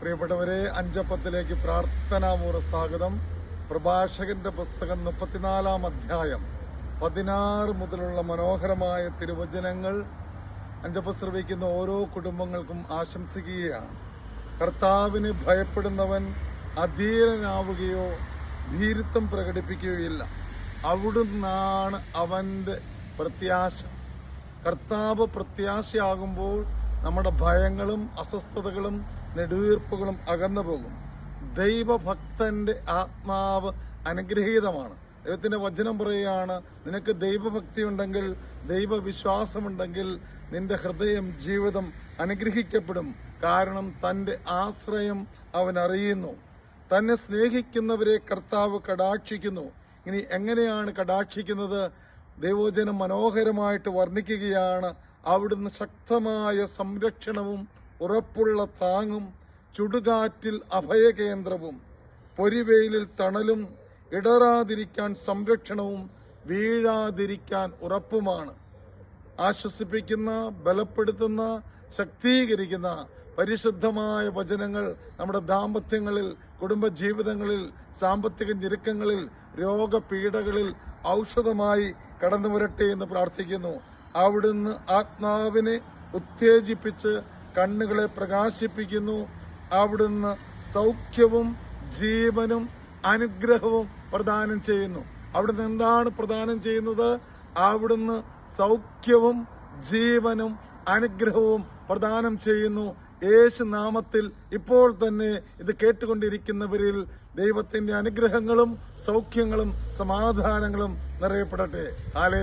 പ്രിയപ്പെട്ടവരെ അഞ്ചപ്പത്തിലേക്ക് പ്രാർത്ഥനാപൂർവ സ്വാഗതം. പ്രഭാഷകന്റെ പുസ്തകം മുപ്പത്തിനാലാം അധ്യായം പതിനാറ് മുതലുള്ള മനോഹരമായ തിരുവചനങ്ങൾ അഞ്ചപ്പ ശ്രവിക്കുന്ന ഓരോ കുടുംബങ്ങൾക്കും ആശംസിക്കുകയാണ്. കർത്താവിന് ഭയപ്പെടുന്നവൻ അധീരനാവുകയോ ഭീരുത്വം പ്രകടിപ്പിക്കുകയില്ല. അവിടുന്നാണ് അവന്റെ പ്രത്യാശ. കർത്താവ് പ്രത്യാശയാകുമ്പോൾ നമ്മുടെ ഭയങ്ങളും അസ്വസ്ഥതകളും നെടുവീർപ്പുകളും അകന്നു പോകും. ദൈവഭക്തന്റെ ആത്മാവ് അനുഗ്രഹീതമാണ്. ദൈവത്തിന്റെ വചനം പറയുകയാണ് നിനക്ക് ദൈവഭക്തി ഉണ്ടെങ്കിൽ ദൈവവിശ്വാസമുണ്ടെങ്കിൽ നിന്റെ ഹൃദയം ജീവിതം അനുഗ്രഹിക്കപ്പെടും. കാരണം തന്റെ ആശ്രയം അവൻ അറിയുന്നു തന്നെ സ്നേഹിക്കുന്നവരെ കർത്താവ് കടാക്ഷിക്കുന്നു. ഇനി എങ്ങനെയാണ് കടാക്ഷിക്കുന്നത്? ദൈവോചനം മനോഹരമായിട്ട് വർണിക്കുകയാണ് അവിടുന്ന് ശക്തമായ സംരക്ഷണവും ഉറപ്പുള്ള താങ്ങും ചുടുകാറ്റിൽ അഭയകേന്ദ്രവും പൊരിവെയിലിൽ തണലും ഇടറാതിരിക്കാൻ സംരക്ഷണവും വീഴാതിരിക്കാൻ ഉറപ്പുമാണ്. ആശ്വസിപ്പിക്കുന്ന ബലപ്പെടുത്തുന്ന ശക്തീകരിക്കുന്ന പരിശുദ്ധമായ വചനങ്ങൾ നമ്മുടെ ദാമ്പത്യങ്ങളിൽ കുടുംബജീവിതങ്ങളിൽ സാമ്പത്തിക ഞെരുക്കങ്ങളിൽ രോഗപീഠകളിൽ ഔഷധമായി കടന്നു വരട്ടെ എന്ന് പ്രാർത്ഥിക്കുന്നു. അവിടുന്ന് ആത്മാവിനെ ഉത്തേജിപ്പിച്ച് കണ്ണുകളെ പ്രകാശിപ്പിക്കുന്നു. അവിടുന്ന് സൗഖ്യവും ജീവനും അനുഗ്രഹവും പ്രദാനം ചെയ്യുന്നു. അവിടുന്ന് എന്താണ് പ്രദാനം ചെയ്യുന്നത്? അവിടുന്ന് സൗഖ്യവും ജീവനും അനുഗ്രഹവും പ്രദാനം ചെയ്യുന്നു. യേശു നാമത്തിൽ ഇപ്പോൾ തന്നെ ഇത് കേട്ടുകൊണ്ടിരിക്കുന്നവരിൽ ദൈവത്തിന്റെ അനുഗ്രഹങ്ങളും സൗഖ്യങ്ങളും സമാധാനങ്ങളും നിറയപ്പെടട്ടെ. ഹാലേ